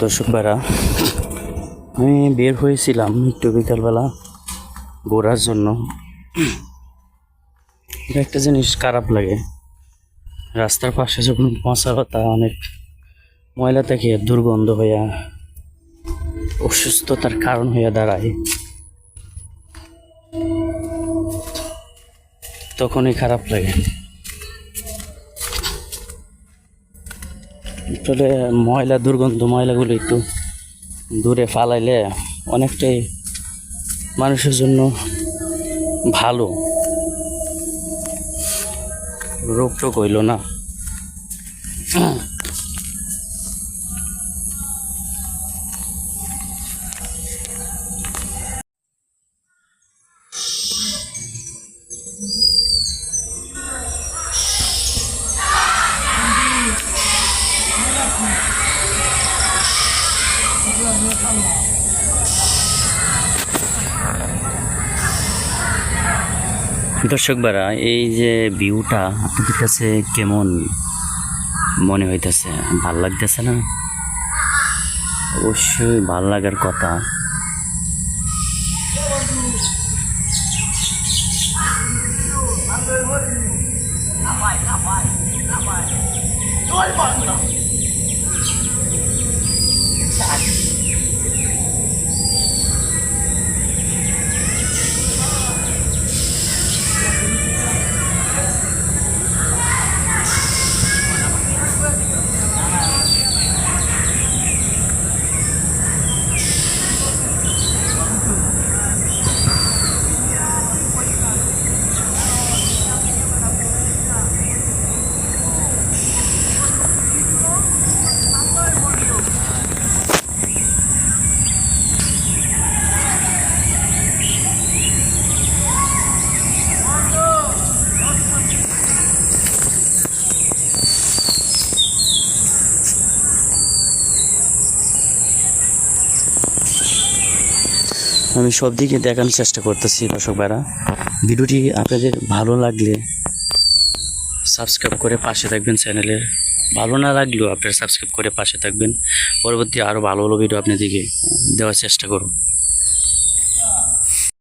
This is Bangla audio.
দর্শক বেড়া আমি বের হয়েছিলাম একটু বিকালবেলা ঘোরার জন্য। একটা জিনিস খারাপ লাগে। রাস্তার পাশে যখন পৌঁছাবো তা অনেক ময়লা থেকে দুর্গন্ধ হইয়া, অসুস্থতার কারণ হইয়া দাঁড়ায়। তখনই খারাপ লাগে। আসলে ময়লা দুর্গন্ধ ময়লাগুলো একটু দূরে ফালাইলে অনেকটাই মানুষের জন্য ভালো। রোগ টোগ হইল না। দর্শক বারা এই যে ভিউটা আপনাদের কাছে কেমন মনে হইতেছে? ভালো লাগতেছে না? অবশ্যই ভালো লাগার কথা। আমি সব দিকে দেখানোর চেষ্টা করতেছি, দর্শক ভাইরা। ভিডিওটি আপনাদের ভালো লাগলে সাবস্ক্রাইব করে পাশে থাকবেন চ্যানেলের ভালো না লাগলেও আপনারা সাবস্ক্রাইব করে পাশে থাকবেন। পরবর্তী আরও ভালো ভালো ভিডিও আপনাদেরকে দেওয়ার চেষ্টা করুন